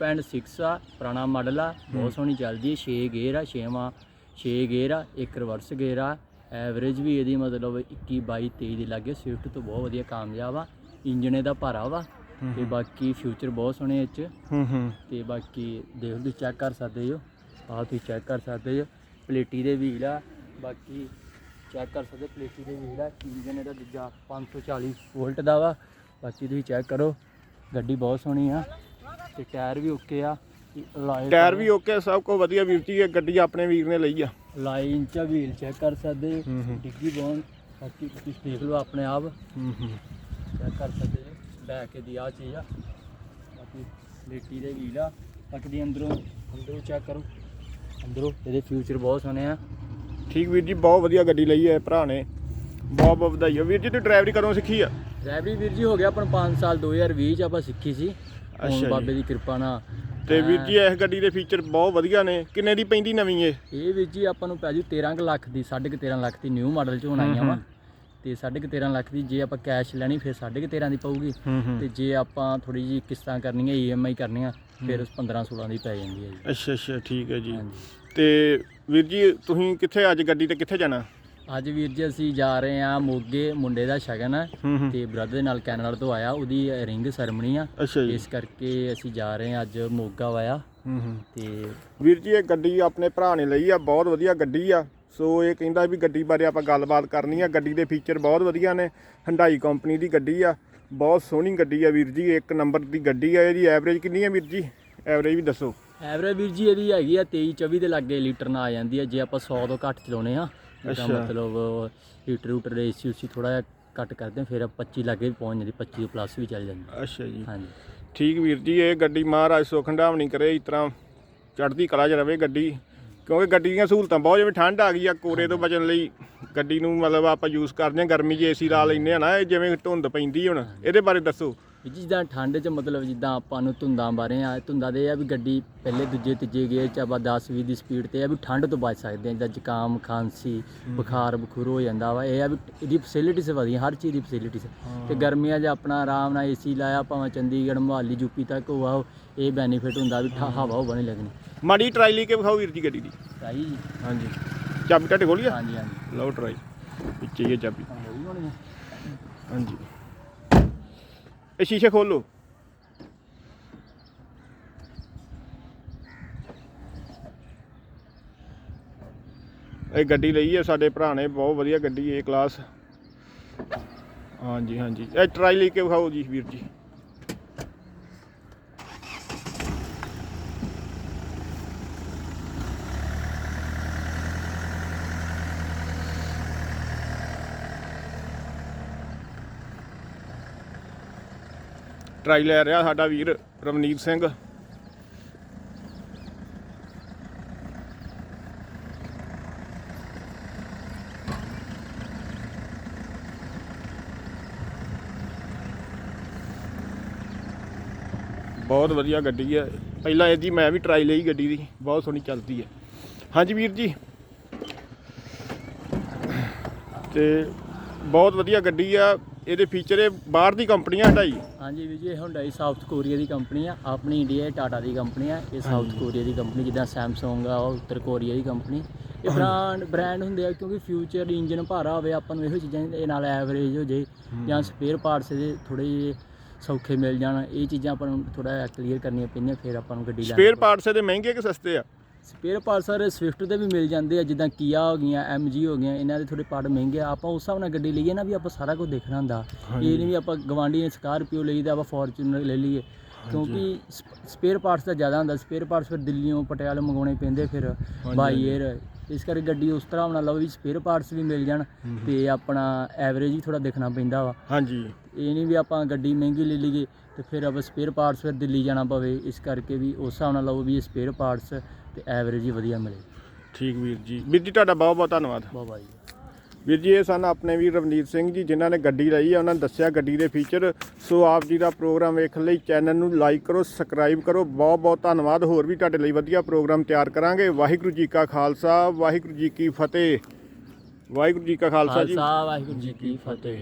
1.6 ਆ ਪੁਰਾਣਾ ਮਾਡਲ ਆ ਬਹੁਤ ਸੋਹਣੀ ਚੱਲਦੀ ਹੈ 6 ਗੇਅਰ ਆ 6ਵਾਂ 6 ਗੇਅਰ ਆ ਇੱਕ ਰਿਵਰਸ ਗੇਅਰ ਆ। ਐਵਰੇਜ ਵੀ ਇਹਦੀ ਮਤਲਬ 21 22 23 ਦੇ ਲਾਗੇ ਸਵਿਫਟ ਤੋਂ ਬਹੁਤ ਵਧੀਆ ਕਾਮਯਾਬ ਆ ਇੰਜਨ ਇਹਦਾ ਭਾਰਾ ਵਾ ਤੇ ਬਾਕੀ ਫਿਊਚਰ ਬਹੁਤ ਸੋਹਣੇ ਇਹ ਚ। ਹੂੰ ਹੂੰ। ਤੇ ਬਾਕੀ ਦੇਖ ਲਓ ਚੈੱਕ ਕਰ ਸਕਦੇ ਹੋ ਆਹ ਤੁਸੀਂ ਚੈੱਕ ਕਰ ਸਕਦੇ ਹੋ ਪਲੇਟੀ ਦੇ ਵੀਲ ਆ ਬਾਕੀ ਚੈੱਕ ਕਰ ਸਕਦੇ ਪਲੇਟੀ ਦੇ ਵੀਲ ਆ ਇੰਜਨ ਇਹਦਾ ਦੂਜਾ 540 ਵੋਲਟ ਦਾ ਵਾ ਬਾਕੀ ਤੁਸੀਂ ਚੈੱਕ ਕਰੋ ਗੱਡੀ ਬਹੁਤ ਸੋਹਣੀ ਆ। ਤੇ ਟਾਇਰ ਵੀ ਓਕੇ ਆ ਲਾਈਟ ਟਾਇਰ ਵੀ ਓਕੇ ਸਭ ਕੁਝ ਵਧੀਆ ਵੀਰ ਜੀ ਇਹ ਗੱਡੀ ਆਪਣੇ ਵੀਰ ਨੇ ਲਈ ਆ। ਲਾਈਨ ਚ ਵੀਲ ਚੈੱਕ ਕਰ ਸਕਦੇ ਡਿੱਗੀ ਬੋਨ ਬਾਕੀ ਤੁਸੀਂ ਦੇਖ ਲਓ ਆਪਣੇ ਆਪ। ਚੈੱਕ ਕਰ ਸਕਦੇ ਹੋ ਬੈਕ ਦੀ ਆ ਚੀਜ਼ ਆ। ਬਾਕੀ ਪਲੇਟੀ ਦੇ ਵੀਲ ਆ ਬਾਕੀ ਦੀ ਅੰਦਰੋਂ ਅੰਦਰੋਂ ਚੈੱਕ ਕਰੋ। ਅੰਦਰੋਂ ਇਹਦੇ ਫਿਊਚਰ ਬਹੁਤ ਸੋਹਣੇ ਆ। ਠੀਕ ਵੀਰ ਜੀ ਬਹੁਤ ਵਧੀਆ ਗੱਡੀ ਲਈ ਹੈ ਭਰਾ ਨੇ। ਬਹੁਤ ਬਹੁਤ ਵਧਾਈ ਹੋ ਵੀਰ ਜੀ ਤੂੰ ਡਰਾਈਵਰੀ ਕਦੋਂ ਸਿੱਖੀ ਆ? ਡਰਾਈਵਰੀ ਵੀਰ ਜੀ ਹੋ ਗਿਆ ਆਪਾਂ 5 ਸਾਲ 2020 ਚ ਆਪਾਂ ਸਿੱਖੀ ਸੀ। ਹੁਣ ਜੀ। ਬਾਬੇ ਦੀ ਕਿਰਪਾ ਨਾਲ। ਤੇ ਵੀਰ ਜੀ ਇਸ ਗੱਡੀ ਦੇ ਫੀਚਰ ਬਹੁਤ ਵਧੀਆ ਨੇ। ਕਿੰਨੇ ਦੀ ਪੈਂਦੀ ਨਵੀਂ ਇਹ? ਇਹ ਵੀਰ ਜੀ ਆਪਾਂ ਨੂੰ ਪੈ ਜੂ 13 ਕੁ ਲੱਖ ਦੀ 13.5 ਲੱਖ ਦੀ ਨਿਊ ਮਾਡਲ ਚ ਹੁਣ ਆਈਆਂ ਵਾ। ਤੇ 13.5 ਲੱਖ ਦੀ ਜੇ ਆਪਾਂ ਕੈਸ਼ ਲੈਣੀ ਫਿਰ 13.5 ਦੀ ਪਊਗੀ। ਤੇ ਜੇ ਆਪਾਂ ਥੋੜੀ ਜੀ ਕਿਸ਼ਤਾਂ ਕਰਨੀਆਂ ਈਐਮਆਈ ਕਰਨੀਆਂ ਫਿਰ 15 16 ਦੀ ਪੈ ਜਾਂਦੀ ਹੈ ਜੀ। ਅੱਛਾ ਅੱਛਾ ਠੀਕ ਹੈ ਜੀ। ਤੇ ਵੀਰ ਜੀ ਤੁਸੀਂ ਕਿੱਥੇ ਅੱਜ ਗੱਡੀ ਤੇ ਕਿੱਥੇ ਜਾਣਾ? ਅੱਜ ਵੀਰ ਜੀ ਅਸੀਂ ਜਾ ਰਹੇ ਹਾਂ ਮੋਗੇ ਮੁੰਡੇ ਦਾ ਸ਼ਗਨ ਹੈ ਹੂੰ ਹੂੰ। ਤੇ ਬ੍ਰਦਰ ਦੇ ਨਾਲ ਕੈਨੇਡਾ ਤੋਂ ਆਇਆ ਉਹਦੀ ਰਿੰਗ ਸੈਰਮਨੀ ਆ। ਅੱਛਾ ਜੀ। ਇਸ ਕਰਕੇ ਅਸੀਂ ਜਾ ਰਹੇ ਹਾਂ ਅੱਜ ਮੋਗਾ ਵਾਇਆ। ਹੂੰ ਹੂੰ। ਤੇ ਵੀਰ ਜੀ ਇਹ ਗੱਡੀ ਆਪਣੇ ਭਰਾ ਨੇ ਲਈ ਆ ਬਹੁਤ ਵਧੀਆ ਗੱਡੀ ਆ। ਸੋ ਇਹ ਕਹਿੰਦਾ ਵੀ ਗੱਡੀ ਬਾਰੇ ਆਪਾਂ ਗੱਲਬਾਤ ਕਰਨੀ ਆ। ਗੱਡੀ ਦੇ ਫੀਚਰ ਬਹੁਤ ਵਧੀਆ ਨੇ। ਹੰਡਾਈ ਕੰਪਨੀ ਦੀ ਗੱਡੀ ਆ। ਬਹੁਤ ਸੋਹਣੀ ਗੱਡੀ ਆ ਵੀਰ ਜੀ ਇੱਕ ਨੰਬਰ ਦੀ ਗੱਡੀ ਆ। ਇਹਦੀ ਐਵਰੇਜ ਕਿੰਨੀ ਆ ਵੀਰ ਜੀ? ਐਵਰੇਜ ਵੀ ਦੱਸੋ। ਐਵਰੇਜ ਵੀਰ ਜੀ ਇਹਦੀ ਹੈਗੀ ਆ 23 24 ਦੇ ਲਾਗੇ ਲੀਟਰ ਨਾਲ ਆ ਜਾਂਦੀ ਹੈ ਜੇ ਆਪਾਂ 100 ਤੋਂ ਘੱਟ ਚਲਾਉਣੇ ਆ ਅੱਛਾ। ਮਤਲਬ ਲੀਟਰ ਲੀਟਰ ਦੇ ਏਸੀ ਉਸੀ ਥੋੜਾ ਜਿਹਾ ਘੱਟ ਕਰਦੇ ਹਾਂ, ਫਿਰ 25 ਲਾਗੇ ਵੀ ਪਹੁੰਚ ਜਾਂਦੀ 25 ਤੋਂ ਪਲੱਸ ਵੀ ਚੱਲ ਜਾਂਦੀ। ਅੱਛਾ ਜੀ। ਹਾਂਜੀ। ਠੀਕ ਵੀਰ ਜੀ ਇਹ ਗੱਡੀ ਮਹਾਰਾਜ ਸੁੱਖ ਹੰਡਾਵਣੀ ਕਰੇ ਇਸ ਤਰ੍ਹਾਂ ਚੜ੍ਹਦੀ ਕਲਾ 'ਚ ਰਵੇ ਗੱਡੀ ਕਿਉਂਕਿ ਗੱਡੀ ਦੀਆਂ ਸਹੂਲਤਾਂ ਬਹੁਤ ਜਿਵੇਂ ਠੰਡ ਆ ਗਈ ਆ ਕੋਰੇ ਤੋਂ ਬਚਣ ਲਈ ਗੱਡੀ ਨੂੰ ਮਤਲਬ ਆਪਾਂ ਯੂਜ਼ ਕਰਦੇ ਆ ਗਰਮੀ 'ਚ ਏਸੀ ਲਾ ਲੈਂਦੇ ਆ ਨਾ ਇਹ ਜਿਵੇਂ ਧੁੰਦ ਪੈਂਦੀ ਹੁਣ ਇਹਦੇ ਬਾਰੇ ਦੱਸੋ। ਵੀ ਜਿੱਦਾਂ ਠੰਡ 'ਚ ਮਤਲਬ ਜਿੱਦਾਂ ਆਪਾਂ ਨੂੰ ਧੁੰਦਾਂ ਬਾਰੇ ਆ ਧੁੰਦਾਂ ਦੇ ਆ ਵੀ ਗੱਡੀ ਪਹਿਲੇ ਦੂਜੇ ਤੀਜੇ ਗੇਅਰ 'ਚ ਆਪਾਂ 10 20 ਦੀ ਸਪੀਡ ਤੇ ਆ ਵੀ ਠੰਡ ਤੋਂ ਬਚ ਸਕਦੇ ਆ ਜਿੱਦਾਂ ਜ਼ੁਕਾਮ ਖਾਂਸੀ ਬੁਖਾਰ ਬਖੂਰ ਹੋ ਜਾਂਦਾ ਵਾ। ਇਹ ਆ ਵੀ ਇਹਦੀ ਫੈਸਿਲਿਟੀਜ਼ ਵਧੀਆ ਹਰ ਚੀਜ਼ ਦੀ ਫੈਸਿਲਿਟੀਜ਼ ਤੇ ਗਰਮੀਆਂ 'ਚ ਆਪਣਾ ਆਰਾਮ ਨਾਲ ਏਸੀ ਲਾਇਆ ਭਾਵੇਂ ਚੰਡੀਗੜ੍ਹ ਮੁਹਾਲੀ ਯੂਪੀ ਤੱਕ ਹੋਆ ਇਹ ਬੈਨੀਫਿਟ ਹੁੰਦਾ ਵੀ ਠਾ- ਹਵਾ ਹੋਵਾ ਨਹੀਂ ਲੱਗਣੀ। ਮਾੜੀ ਟਰਾਈ ਲਈ ਕੇ ਵਿਖਾਓ ਵੀਰ ਜੀ ਗੱਡੀ ਦੀ। ਸਹੀ ਜੀ। ਹਾਂਜੀ। ਚਾਬੀ ਤੁਹਾਡੇ ਕੋਲ ਹੀ ਆ? ਹਾਂਜੀ ਹਾਂਜੀ। ਲਓ ਟਰਾਈ ਵਿੱਚੇ ਹੀ ਚਾਬੀ। ਹਾਂਜੀ। ਇਹ ਸ਼ੀਸ਼ੇ ਖੋਲੋ। ਇਹ ਗੱਡੀ ਲਈ ਹੈ, ਸਾਡੇ ਭਰਾ ਨੇ, ਬਹੁਤ ਵਧੀਆ ਗੱਡੀ ਏ ਕਲਾਸ ਹਾਂਜੀ ਹਾਂਜੀ। ਇਹ ਟਰਾਈ ਲਈ ਕੇ ਵਿਖਾਓ ਜੀ, ਵੀਰ ਜੀ। ਟਰਾਈ ਲੈ ਰਿਹਾ ਸਾਡਾ ਵੀਰ, ਰਵਨੀਤ ਸਿੰਘ। ਬਹੁਤ ਵਧੀਆ ਗੱਡੀ ਹੈ ਪਹਿਲਾਂ ਇਹਦੀ ਮੈਂ ਵੀ ਟਰਾਈ ਲਈ ਗੱਡੀ ਦੀ, ਬਹੁਤ ਸੋਹਣੀ ਚੱਲਦੀ ਹੈ ਹਾਂਜੀ ਵੀਰ ਜੀ। ਤੇ ਬਹੁਤ ਵਧੀਆ ਗੱਡੀ ਆ। ਇਹਦੇ ਫੀਚਰ ਇਹ ਬਾਹਰ ਦੀ ਕੰਪਨੀ ਆ ਹਟਾਈ ਹਾਂਜੀ ਵੀ ਜੀ ਇਹ ਹੁੰਡਾਈ ਸਾਊਥ ਕੋਰੀਆ ਦੀ ਕੰਪਨੀ ਆ। ਆਪਣੀ ਇੰਡੀਆ ਟਾਟਾ ਦੀ ਕੰਪਨੀ ਆ। ਇਹ ਸਾਊਥ ਕੋਰੀਆ ਦੀ ਕੰਪਨੀ ਜਿੱਦਾਂ ਸੈਮਸੰਗ ਆ ਉਹ ਉੱਤਰ ਕੋਰੀਆ ਦੀ ਕੰਪਨੀ। ਇਹ ਬ੍ਰਾਂਡ ਬ੍ਰਾਂਡ ਹੁੰਦੇ ਆ ਕਿਉਂਕਿ ਫਿਊਚਰ ਇੰਜਨ ਭਾਰਾ ਹੋਵੇ ਆਪਾਂ ਨੂੰ ਇਹੋ ਚੀਜ਼ਾਂ ਦੇ ਨਾਲ ਐਵਰੇਜ ਹੋ ਜੇ। ਜਾਂ ਸਪੇਅਰ ਪਾਰਟਸ ਦੇ ਥੋੜੇ ਜਿਹੇ ਸੌਖੇ ਮਿਲ ਜਾਣ। ਇਹ ਚੀਜ਼ਾਂ ਆਪਾਂ ਨੂੰ ਥੋੜਾ ਕਲੀਅਰ ਕਰਨੀਆਂ ਪੈਂਦੀਆਂ ਫਿਰ ਆਪਾਂ ਨੂੰ ਗੱਡੀ ਲੈਣੀ ਸਪੇਅਰ ਪਾਰਟਸ ਇਹਦੇ ਮਹਿੰਗੇ ਕਿ ਸਸਤੇ ਆ? ਸਪੇਅਰ ਪਾਰਟ ਸਰ ਸਵਿਫਟ ਦੇ ਵੀ ਮਿਲ ਜਾਂਦੇ ਆ ਜਿੱਦਾਂ ਕੀਆ ਹੋ ਗਈਆਂ ਐਮਜੀ ਹੋ ਗਈਆਂ ਇਹਨਾਂ ਦੇ ਥੋੜੇ ਪਾਰਟ ਮਹਿੰਗੇ ਆ। ਆਪਾਂ ਉਸ ਹਿਸਾਬ ਨਾਲ ਗੱਡੀ ਲਈਏ ਨਾ ਵੀ ਆਪਾਂ ਸਾਰਾ ਕੁਝ ਦੇਖਣਾ ਹੁੰਦਾ। ਇਹ ਨਹੀਂ ਵੀ ਆਪਾਂ ਗਵਾਂਢੀ ਨੇ ਸਕਾਰਪੀਓ ਲਈ ਤਾਂ ਆਪਾਂ ਫੋਰਚੂਨਰ ਲੈ ਲਈਏ। ਕਿਉਂਕਿ ਸਪੇਅਰ ਪਾਰਟਸ ਦਾ ਜ਼ਿਆਦਾ ਹੁੰਦਾ। ਸਪੇਅਰ ਪਾਰਟਸ ਫਿਰ ਦਿੱਲੀੋਂ ਪਟਿਆਲੇ ਮੰਗਾਉਣੇ ਪੈਂਦੇ ਫਿਰ ਬਾਈ 에ਅਰ ਇਸ ਕਰਕੇ ਗੱਡੀ ਉਸ ਤਰ੍ਹਾਂ ਬਣਾ ਲਓ ਵੀ ਸਪੇਅਰ ਪਾਰਟਸ ਵੀ ਮਿਲ ਜਾਣ ਤੇ ਆਪਣਾ ਐਵਰੇਜ ਹੀ ਥੋੜਾ ਦੇਖਣਾ ਪੈਂਦਾ ਵਾ। ਹਾਂਜੀ। ਇਹ ਨਹੀਂ ਵੀ ਆਪਾਂ ਗੱਡੀ ਮਹਿੰਗੀ ਲੈ ਲਈਏ ਤੇ ਫਿਰ ਆਪਾਂ ਸਪੇਅਰ ਪਾਰਟਸ ਫਿਰ ਦਿੱਲੀ ਜਾਣਾ ਪਵੇ ਇਸ ਕਰਕੇ ਵੀ ਉਸ ਹਿਸਾਬ ਨਾਲ ਲਓ ਵੀ ਸਪੇਅਰ ਪਾਰਟਸ ਤੇ ਐਵਰੇਜ ਹੀ ਵਧੀਆ ਮਿਲੇ। ਠੀਕ ਵੀਰ ਜੀ। ਵੀਰ ਜੀ ਤੁਹਾਡਾ ਬਹੁਤ ਬਹੁਤ ਧੰਨਵਾਦ। ਬਹੁਤ ਵਧੀਆ ਵੀਰ ਜੀ, ਇਹ ਸਨ ਆਪਣੇ ਵੀਰ ਰਵਨੀਤ ਸਿੰਘ ਜੀ, ਜਿਨ੍ਹਾਂ ਨੇ ਗੱਡੀ ਲਈ ਹੈ ਉਹਨਾਂ ਨੇ ਦੱਸਿਆ ਗੱਡੀ ਦੇ ਫੀਚਰ ਸੋ ਆਪ ਜੀ ਦਾ ਪ੍ਰੋਗਰਾਮ ਵੇਖਣ ਲਈ ਚੈਨਲ ਨੂੰ ਲਾਈਕ ਕਰੋ ਸਬਸਕ੍ਰਾਈਬ ਕਰੋ। ਬਹੁਤ ਬਹੁਤ ਧੰਨਵਾਦ। ਹੋਰ ਵੀ ਤੁਹਾਡੇ ਲਈ ਵਧੀਆ ਪ੍ਰੋਗਰਾਮ ਤਿਆਰ ਕਰਾਂਗੇ। ਵਾਹਿਗੁਰੂ ਜੀ ਕਾ ਖਾਲਸਾ, ਵਾਹਿਗੁਰੂ ਜੀ ਕੀ ਫਤਿਹ। ਵਾਹਿਗੁਰੂ ਜੀ ਕਾ ਖਾਲਸਾ ਜੀ। ਵਾਹਿਗੁਰੂ ਜੀ ਕੀ ਫਤਿਹ।